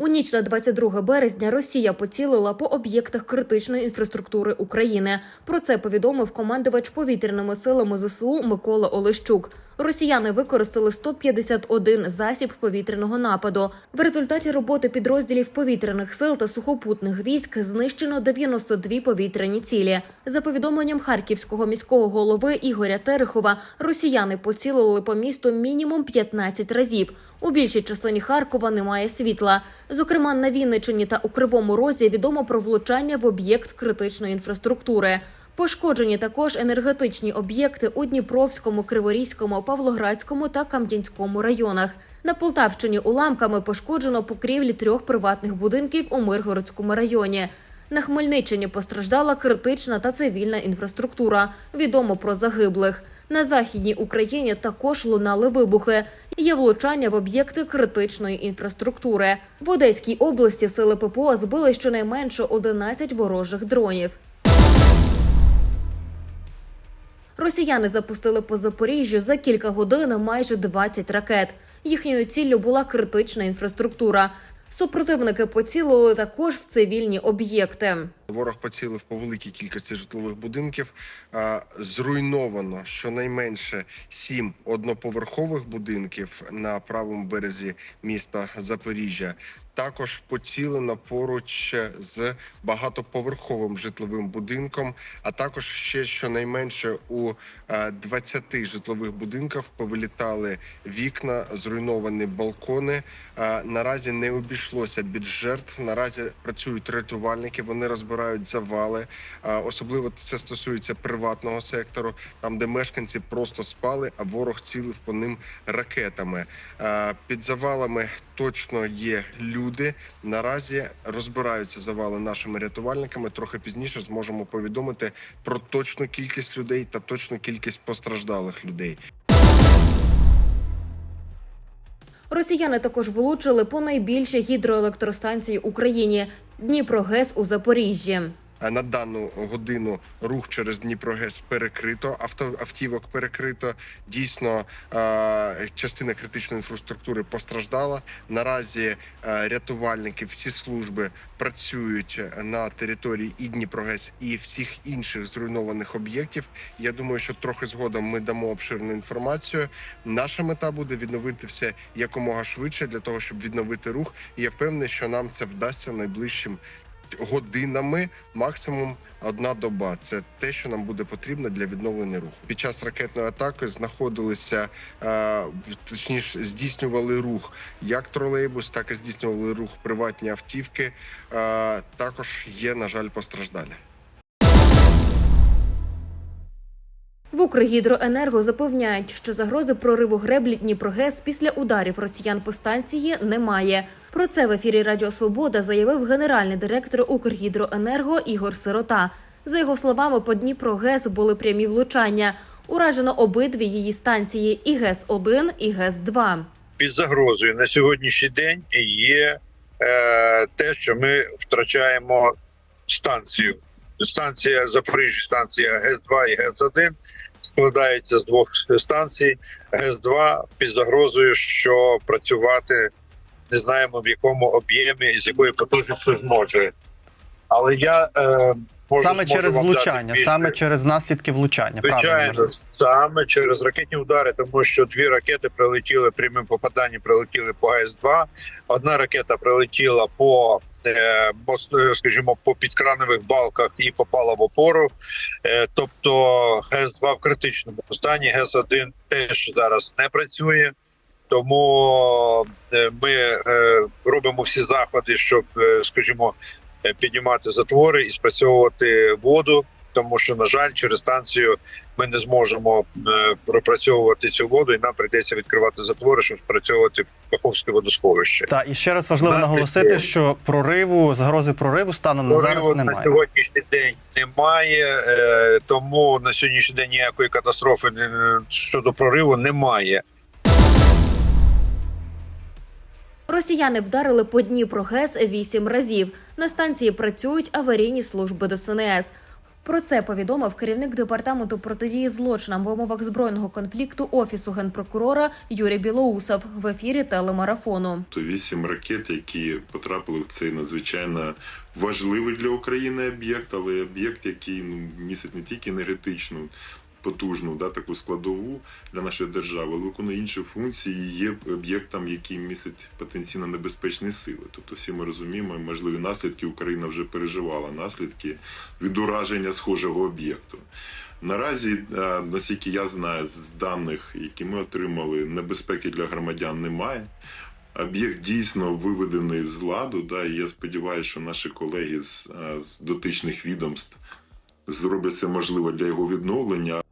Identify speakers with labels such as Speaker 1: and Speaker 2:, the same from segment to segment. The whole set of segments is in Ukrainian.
Speaker 1: У ніч на 22 березня Росія поцілила по об'єктах критичної інфраструктури України. Про це повідомив командувач повітряними силами ЗСУ Микола Олещук. Росіяни використали 151 засіб повітряного нападу. В результаті роботи підрозділів повітряних сил та сухопутних військ знищено 92 повітряні цілі. За повідомленням харківського міського голови Ігоря Терехова, росіяни поцілили по місту мінімум 15 разів. У більшій частині Харкова немає світла. Зокрема, на Вінниччині та у Кривому Розі відомо про влучання в об'єкт критичної інфраструктури. Пошкоджені також енергетичні об'єкти у Дніпровському, Криворізькому, Павлоградському та Кам'янському районах. На Полтавщині уламками пошкоджено покрівлі трьох приватних будинків у Миргородському районі. На Хмельниччині постраждала критична та цивільна інфраструктура. Відомо про загиблих. На західній Україні також лунали вибухи. Є влучання в об'єкти критичної інфраструктури. В Одеській області сили ППО збили щонайменше 11 ворожих дронів. Росіяни запустили по Запоріжжю за кілька годин майже 20 ракет. Їхньою ціллю була критична інфраструктура. Супротивники поцілили також в цивільні об'єкти.
Speaker 2: Ворог поцілив по великій кількості житлових будинків. Зруйновано щонайменше сім одноповерхових будинків на правому березі міста Запоріжжя. Також поцілено поруч з багатоповерховим житловим будинком, а також ще щонайменше у е, 20 житлових будинках повилітали вікна, зруйновані балкони. Е, Наразі не обійшлося без жертв. Наразі працюють рятувальники. Вони розбирають завали. Е, Особливо це стосується приватного сектору, там де мешканці просто спали, а ворог цілив по ним ракетами. Е, Під завалами точно є люди. Наразі розбираються завали нашими рятувальниками. Трохи пізніше зможемо повідомити про точну кількість людей та точну кількість постраждалих людей.
Speaker 1: Росіяни також влучили по найбільшій гідроелектростанції Україні Дніпрогес у Запоріжжі.
Speaker 2: На дану годину рух через Дніпрогес перекрито, авто автівок перекрито. Дійсно, частина критичної інфраструктури постраждала. Наразі е, рятувальники, всі служби працюють на території і Дніпрогес, і всіх інших зруйнованих об'єктів. Я думаю, що трохи згодом ми дамо обширну інформацію. Наша мета буде відновити все якомога швидше для того, щоб відновити рух. І я впевнений, що нам це вдасться найближчим годинами, максимум одна доба. Це те, що нам буде потрібно для відновлення руху. Під час ракетної атаки знаходилися е, точніше, здійснювали рух як тролейбус, так і здійснювали рух приватні автівки. Е, також є, на жаль, постраждалі.
Speaker 1: Укргідроенерго запевняють, що загрози прориву греблі Дніпрогес після ударів росіян по станції немає. Про це в ефірі Радіо Свобода заявив генеральний директор Укргідроенерго Ігор Сирота. За його словами, по Дніпрогес були прямі влучання. Уражено обидві її станції і ГЕС 1 і ГЕС 2
Speaker 3: під загрозою на сьогоднішній день є е, те, що ми втрачаємо станцію. Станція Запоріжжя, станція ГЕС-2 і ГЕС-1 складається з двох станцій. ГЕС-2 під загрозою, що працювати не знаємо в якому об'ємі і з якою потужністю зможе. Але я е, можу,
Speaker 4: саме
Speaker 3: зможу
Speaker 4: через влучання, саме через наслідки влучання.
Speaker 3: Звичайно, саме через ракетні удари, тому що дві ракети прилетіли прямим попаданням, прилетіли по АЕС-2. Одна ракета прилетіла по е, мос- е, скажімо, по підкранових балках і попала в опору. Е, тобто ГЕС-2 в критичному стані, ГЕС-1 теж зараз не працює. Тому ми робимо всі заходи, щоб, скажімо, піднімати затвори і спрацьовувати воду тому що на жаль, через станцію ми не зможемо е, пропрацьовувати цю воду, і нам прийдеться відкривати затвори, щоб спрацьовувати Каховське водосховище.
Speaker 4: Та і ще раз важливо
Speaker 3: Знаєте,
Speaker 4: наголосити,
Speaker 3: що-
Speaker 4: що прориву загрози прориву станом на зараз
Speaker 3: Прориву на сьогоднішній день немає, е, тому на сьогоднішній день ніякої катастрофи не- щодо прориву немає.
Speaker 1: Росіяни вдарили по Дніпрогес вісім разів. На станції працюють аварійні служби ДСНС. Про це повідомив керівник департаменту протидії злочинам в умовах збройного конфлікту офісу генпрокурора Юрій Білоусов в ефірі телемарафону.
Speaker 5: то вісім ракет, які потрапили в цей надзвичайно важливий для України об'єкт, але об'єкт, який ну, містить не тільки енергетичну. Потужну да таку складову для нашої держави, але виконує інші функції. Є об'єктом, який містить потенційно небезпечні сили. Тобто, всі ми розуміємо, можливі наслідки Україна вже переживала наслідки від ураження схожого об'єкту. Наразі, е, наскільки я знаю, з даних, які ми отримали, небезпеки для громадян немає. Об'єкт дійсно виведений з ладу. Да, і я сподіваюся, що наші колеги з е, з дотичних відомств зроблять все можливе для його відновлення.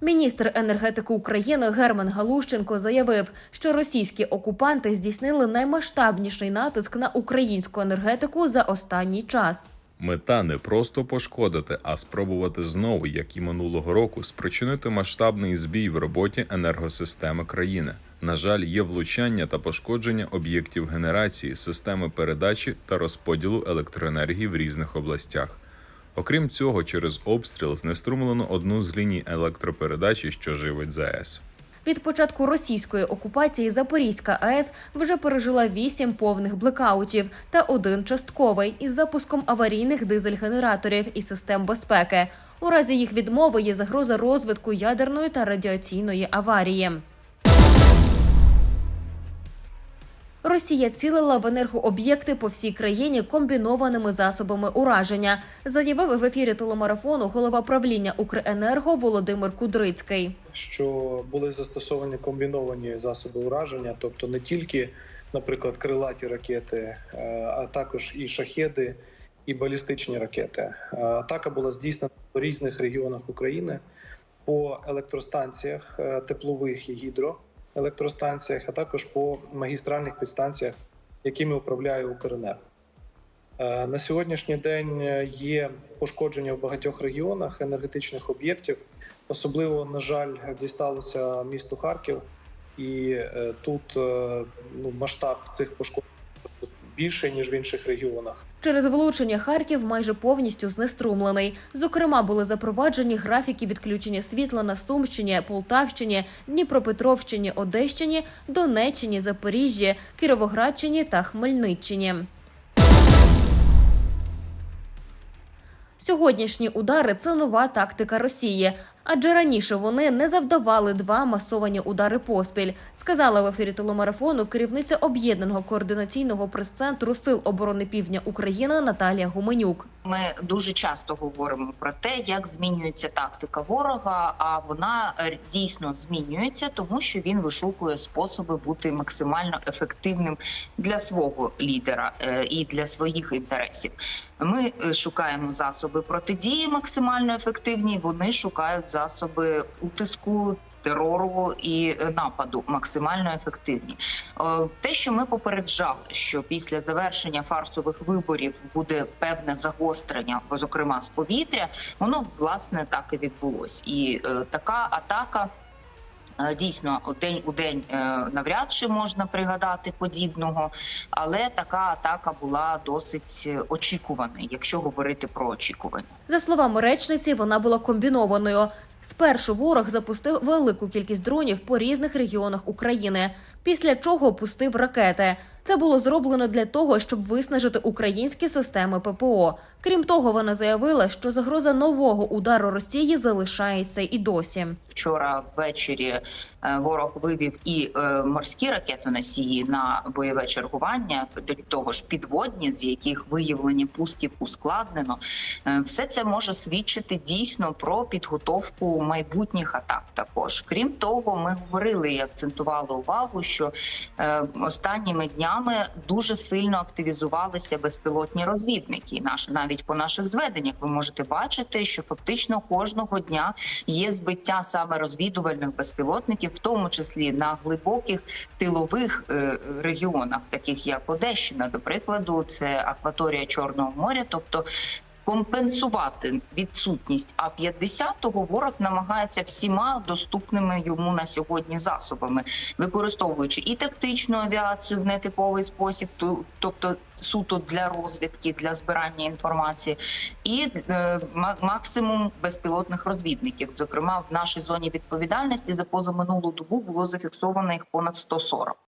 Speaker 1: Міністр енергетики України Герман Галущенко заявив, що російські окупанти здійснили наймасштабніший натиск на українську енергетику за останній час.
Speaker 6: Мета не просто пошкодити, а спробувати знову, як і минулого року, спричинити масштабний збій в роботі енергосистеми країни. На жаль, є влучання та пошкодження об'єктів генерації, системи передачі та розподілу електроенергії в різних областях. Окрім цього, через обстріл знеструмлено одну з ліній електропередачі, що живить ЗАЕС.
Speaker 1: Від початку російської окупації Запорізька АЕС вже пережила вісім повних блекаутів та один частковий із запуском аварійних дизель-генераторів і систем безпеки. У разі їх відмови є загроза розвитку ядерної та радіаційної аварії. Росія цілила в енергооб'єкти по всій країні комбінованими засобами ураження, заявив в ефірі телемарафону голова правління Укренерго Володимир Кудрицький.
Speaker 7: що були застосовані комбіновані засоби ураження, тобто не тільки, наприклад, крилаті ракети, е, а також і шахеди, і балістичні ракети. Е, Атака була здійснена в різних регіонах України по електростанціях е, теплових і гідроелектростанціях, а також по магістральних підстанціях, якими управляє Укренерго. Е, На сьогоднішній день е, є пошкодження в багатьох регіонах енергетичних об'єктів. Особливо, на жаль, дісталося місту Харків, і е, тут ну, масштаб цих пошкоджень більший ніж в інших регіонах.
Speaker 1: Через влучення Харків майже повністю знеструмлений. Зокрема, були запроваджені графіки відключення світла на Сумщині, Полтавщині, Дніпропетровщині, Одещині, Донеччині, Запоріжжі, Кіровоградщині та Хмельниччині. Сьогоднішні удари це нова тактика Росії, адже раніше вони не завдавали два масовані удари поспіль, сказала в ефірі телемарафону керівниця об'єднаного координаційного прес-центру Сил оборони Півдня України Наталія Гуменюк.
Speaker 8: Ми дуже часто говоримо про те, як змінюється тактика ворога. А вона е, дійсно змінюється, тому що він вишукує способи бути максимально ефективним для свого лідера е, і для своїх інтересів. Ми е, шукаємо засоби протидії максимально ефективні. Вони шукають засоби утиску. Терору і е, нападу максимально ефективні. Е, Те, що ми попереджали, що після завершення фарсових виборів буде певне загострення, зокрема з повітря, воно власне так і відбулось. І е, така атака. Е, Дійсно, день у день е, навряд чи можна пригадати подібного, але така атака була досить очікувана, очікуваною, якщо говорити про очікування.
Speaker 1: За словами речниці, вона була комбінованою. Спершу ворог запустив велику кількість дронів по різних регіонах України, після чого пустив ракети. Це було зроблено для того, щоб виснажити українські системи ППО. Крім того, вона заявила, що загроза нового удару Росії залишається і досі.
Speaker 8: Вчора ввечері ворог вивів і е, морські ракетоносії на бойове чергування, до того ж підводні, з яких виявлені пусків ускладнено. Е, Все це може свідчити дійсно про підготовку майбутніх атак. Також крім того, ми говорили і акцентували увагу, що е, останніми днями дуже сильно активізувалися безпілотні розвідники. Наш навіть по наших зведеннях ви можете бачити, що фактично кожного дня є збиття саме розвідувальних безпілотників, в тому числі на глибоких тилових е, регіонах, таких як Одещина, до прикладу, це акваторія Чорного моря, тобто. Компенсувати відсутність А 50 ворог намагається всіма доступними йому на сьогодні засобами, використовуючи і тактичну авіацію в нетиповий спосіб, тобто суто для розвідки, для збирання інформації, і е, максимум безпілотних розвідників. Зокрема, в нашій зоні відповідальності за позаминулу добу було зафіксовано їх понад 140.